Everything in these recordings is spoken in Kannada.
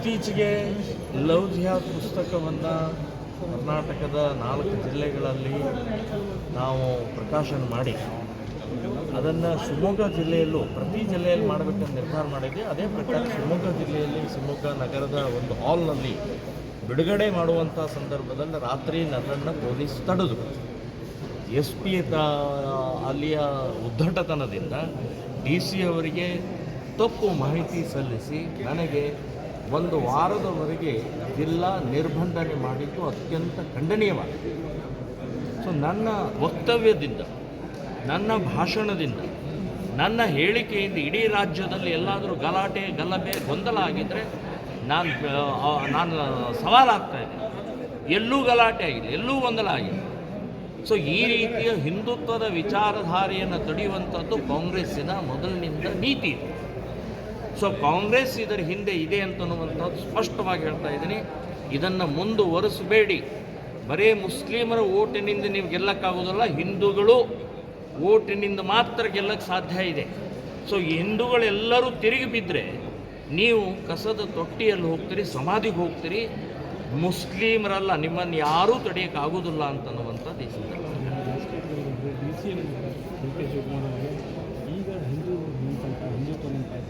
ಇತ್ತೀಚೆಗೆ ಲವ್ ಜಿಹಾದ್ ಪುಸ್ತಕವನ್ನು ಕರ್ನಾಟಕದ ನಾಲ್ಕು ಜಿಲ್ಲೆಗಳಲ್ಲಿ ನಾವು ಪ್ರಕಾಶನ ಮಾಡಿ, ಅದನ್ನು ಶಿವಮೊಗ್ಗ ಜಿಲ್ಲೆಯಲ್ಲೂ ಪ್ರತಿ ಜಿಲ್ಲೆಯಲ್ಲಿ ಮಾಡಬೇಕಂತ ನಿರ್ಧಾರ ಮಾಡಿದ್ವಿ. ಅದೇ ಪ್ರಕಾರ ಶಿವಮೊಗ್ಗ ಜಿಲ್ಲೆಯಲ್ಲಿ ಶಿವಮೊಗ್ಗ ನಗರದ ಒಂದು ಹಾಲ್ನಲ್ಲಿ ಬಿಡುಗಡೆ ಮಾಡುವಂಥ ಸಂದರ್ಭದಲ್ಲಿ ರಾತ್ರಿ ನನ್ನನ್ನು ಪೊಲೀಸ್ ತಡೆದು ಎಸ್ ಪಿ ಅಲ್ಲಿಯ ಉದ್ದಟತನದಿಂದ ಡಿ ಸಿ ಅವರಿಗೆ ತಪ್ಪು ಮಾಹಿತಿ ಸಲ್ಲಿಸಿ, ನನಗೆ ಒಂದು ವಾರದವರೆಗೆ ಜಿಲ್ಲಾ ನಿರ್ಬಂಧನೆ ಮಾಡಿದ್ದು ಅತ್ಯಂತ ಖಂಡನೀಯವಾಗಿದೆ. ಸೊ ನನ್ನ ವಕ್ತವ್ಯದಿಂದ, ನನ್ನ ಭಾಷಣದಿಂದ, ನನ್ನ ಹೇಳಿಕೆಯಿಂದ ಇಡೀ ರಾಜ್ಯದಲ್ಲಿ ಎಲ್ಲಾದರೂ ಗಲಾಟೆ, ಗಲಭೆ, ಗೊಂದಲ ಆಗಿದ್ದರೆ ನಾನು ನಾನು ಸವಾಲಾಗ್ತಾ ಇದ್ದೆ. ಎಲ್ಲೂ ಗಲಾಟೆ ಆಗಿದೆ ಎಲ್ಲೂ ಗೊಂದಲ ಆಗಿದೆ ಸೊ ಈ ರೀತಿಯ ಹಿಂದುತ್ವದ ವಿಚಾರಧಾರೆಯನ್ನು ತಡೆಯುವಂಥದ್ದು ಕಾಂಗ್ರೆಸ್ಸಿನ ಮೊದಲಿನಿಂದ ನೀತಿ ಇದೆ. ಸೊ ಕಾಂಗ್ರೆಸ್ ಇದರ ಹಿಂದೆ ಇದೆ ಅಂತನ್ನುವಂಥದ್ದು ಸ್ಪಷ್ಟವಾಗಿ ಹೇಳ್ತಾ ಇದ್ದೀನಿ ಇದನ್ನು ಮುಂದುವರಿಸಬೇಡಿ ಬರೀ ಮುಸ್ಲಿಮರ ಓಟಿನಿಂದ ನೀವು ಗೆಲ್ಲಕ್ಕಾಗೋದಿಲ್ಲ ಹಿಂದೂಗಳು ಓಟಿನಿಂದ ಮಾತ್ರ ಗೆಲ್ಲಕ್ಕೆ ಸಾಧ್ಯ ಇದೆ ಸೊ ಹಿಂದೂಗಳೆಲ್ಲರೂ ತಿರುಗಿ ಬಿದ್ದರೆ ನೀವು ಕಸದ ತೊಟ್ಟಿಯಲ್ಲಿ ಹೋಗ್ತೀರಿ ಸಮಾಧಿಗೆ ಹೋಗ್ತೀರಿ ಮುಸ್ಲಿಮರಲ್ಲ ನಿಮ್ಮನ್ನು ಯಾರೂ ತಡೆಯೋಕ್ಕಾಗೋದಿಲ್ಲ ಅಂತನ್ನುವಂಥದ್ದು ಈ ಸಂದರ್ಭ D C D K Shivakumar ಅವರು ಈಗ ಹಿಂದೂ ನಿಂತಂತ ಹಿಂದುತ್ವ ನಿಂತಾಯ್ತಾ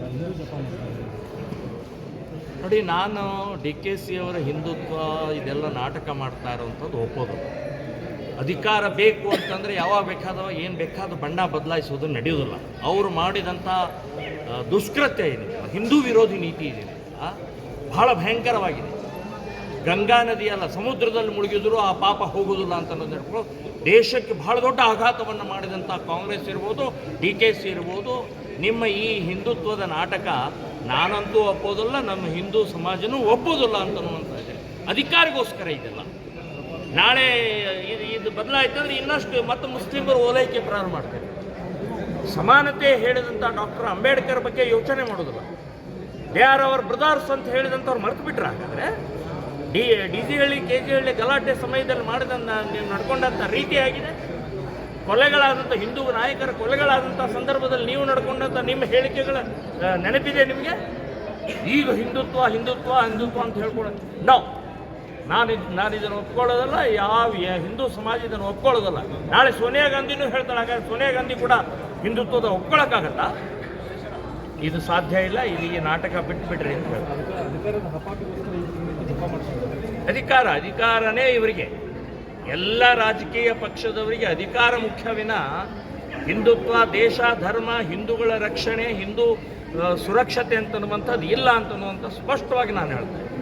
ಹಿಂದೂ ಜಪಾನ್ ಅಂತ ಇದೆ. ನೋಡಿ, ನಾನು ಡಿ ಕೆ ಸಿ ಅವರ ಹಿಂದುತ್ವ ಇದೆಲ್ಲ ನಾಟಕ ಮಾಡ್ತಾ ಇರೋವಂಥದ್ದು ಒಪ್ಪೋದು. ಅಧಿಕಾರ ಬೇಕು ಅಂತಂದರೆ ಯಾವಾಗ ಬೇಕಾದವ, ಏನು ಬೇಕಾದ ಬಣ್ಣ ಬದಲಾಯಿಸೋದು ನಡೆಯೋದಿಲ್ಲ ಅವರು ಮಾಡಿದಂಥ ದುಷ್ಕೃತ್ಯ ಇದೆ ಹಿಂದೂ ವಿರೋಧಿ ನೀತಿ ಇದೆ ಬಹಳ ಭಯಂಕರವಾಗಿದೆ. ಗಂಗಾ ನದಿಯಲ್ಲ ಸಮುದ್ರದಲ್ಲಿ ಮುಳುಗಿದ್ರು ಆ ಪಾಪ ಹೋಗೋದಿಲ್ಲ ಅಂತ ಅನ್ನೋದು ದೇಶಕ್ಕೆ ಬಹಳ ದೊಡ್ಡ ಆಘಾತವನ್ನು ಮಾಡಿದಂಥ ಕಾಂಗ್ರೆಸ್ ಇರ್ಬೋದು, ಡಿ ಕೆ ಸಿ ಇರ್ಬೋದು, ನಿಮ್ಮ ಈ ಹಿಂದುತ್ವದ ನಾಟಕ ನಾನಂತೂ ಒಪ್ಪೋದಿಲ್ಲ, ನಮ್ಮ ಹಿಂದೂ ಸಮಾಜನೂ ಒಪ್ಪೋದಿಲ್ಲ ಅಂತನ್ನುವಂಥ ಇದೆ. ಅಧಿಕಾರಿಗೋಸ್ಕರ ಇದೆಲ್ಲ. ನಾಳೆ ಇದು ಇದು ಬದಲಾಯ್ತಂದ್ರೆ ಇನ್ನಷ್ಟು ಮತ್ತೆ ಮುಸ್ಲಿಮರು ಓಲೈಕೆ ಪ್ರಾರಂಭ ಮಾಡ್ತಾರೆ. ಸಮಾನತೆ ಹೇಳಿದಂಥ ಡಾಕ್ಟರ್ ಅಂಬೇಡ್ಕರ್ ಬಗ್ಗೆ ಯೋಚನೆ ಮಾಡೋದಿಲ್ಲ. ದೇ ಆರ್ ಅವರ್ ಬ್ರದರ್ಸ್ ಅಂತ ಹೇಳಿದಂಥವ್ರು ಮರೆತು ಬಿಟ್ರೆ ಹಾಗಾದ್ರೆ? D D C Halli K G Halli ಗಲಾಟೆ ಸಮಯದಲ್ಲಿ ಮಾಡಿದಂಥ ನೀವು ನಡ್ಕೊಂಡಂಥ ರೀತಿಯಾಗಿದೆ. ಕೊಲೆಗಳಾದಂಥ ಹಿಂದೂ ನಾಯಕರ ಕೊಲೆಗಳಾದಂಥ ಸಂದರ್ಭದಲ್ಲಿ ನೀವು ನಡ್ಕೊಂಡಂಥ ನಿಮ್ಮ ಹೇಳಿಕೆಗಳ ನೆನಪಿದೆ ನಿಮಗೆ? ಈಗ ಹಿಂದುತ್ವ ಹಿಂದುತ್ವ ಹಿಂದುತ್ವ ಅಂತ ಹೇಳ್ಕೊಳ್ಳೋದು. ನಾವು ನಾನು ನಾನು ಇದನ್ನು ಒಪ್ಕೊಳ್ಳೋದಲ್ಲ, ಯಾವ ಹಿಂದೂ ಸಮಾಜ ಇದನ್ನು ಒಪ್ಕೊಳ್ಳೋದಲ್ಲ. ನಾಳೆ ಸೋನಿಯಾ ಗಾಂಧಿನೂ ಹೇಳ್ತಾಳೆ, ಹಾಗಾದ್ರೆ ಸೋನಿಯಾ ಗಾಂಧಿ ಕೂಡ ಹಿಂದುತ್ವದ ಒಪ್ಕೊಳ್ಳೋಕ್ಕಾಗಲ್ಲ ಇದು ಸಾಧ್ಯ ಇಲ್ಲ ಇಲ್ಲಿಗೆ ನಾಟಕ ಬಿಟ್ಬಿಡ್ರಿ ಅಂತ ಹೇಳ್ತಾರೆ. ಅಧಿಕಾರ, ಅಧಿಕಾರನೇ ಇವರಿಗೆ. ಎಲ್ಲ ರಾಜಕೀಯ ಪಕ್ಷದವರಿಗೆ ಅಧಿಕಾರ ಮುಖ್ಯವಿನ ಹಿಂದುತ್ವ, ದೇಶ, ಧರ್ಮ, ಹಿಂದೂಗಳ ರಕ್ಷಣೆ, ಹಿಂದೂ ಸುರಕ್ಷತೆ ಅಂತನ್ನುವಂಥದ್ದು ಇಲ್ಲ ಅಂತನ್ನುವಂಥ ಸ್ಪಷ್ಟವಾಗಿ ನಾನು ಹೇಳ್ತೇನೆ.